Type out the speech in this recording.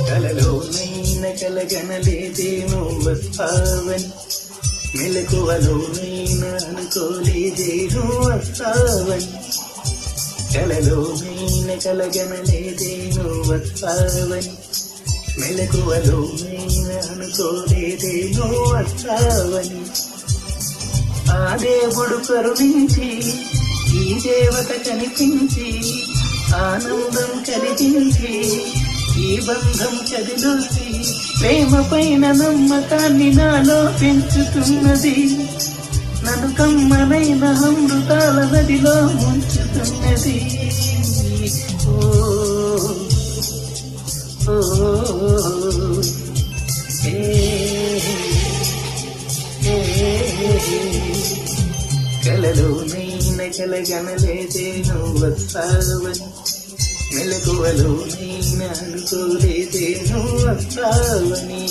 కలలోనైన కలగనలేదేమో వస్తావని మెలకువలోనైనా అనుకోలేదేమో వస్తావని కలలోనైన కలగనలేదేమో వస్తావని మెలకువలోనైనా అనుకోలేదేమో వస్తావని ఆ దేవుడు కరుణించి ఈ దేవత కనిపించి ఆనందం కలిగించి బంధం కదిలోసి ప్రేమ పైన నమ్మకాన్ని నాలో పెంచుతున్నది. నన్ను కమ్మనైన అమృతాల నదిలో ముంచుతున్నది. ఓ ఓ, కలలోనైన కలగనలేదే నువ్వు వస్తావని. మెలకువలో మెలకువలోనైనా అనుకోలేదే నువ్వు వస్తావని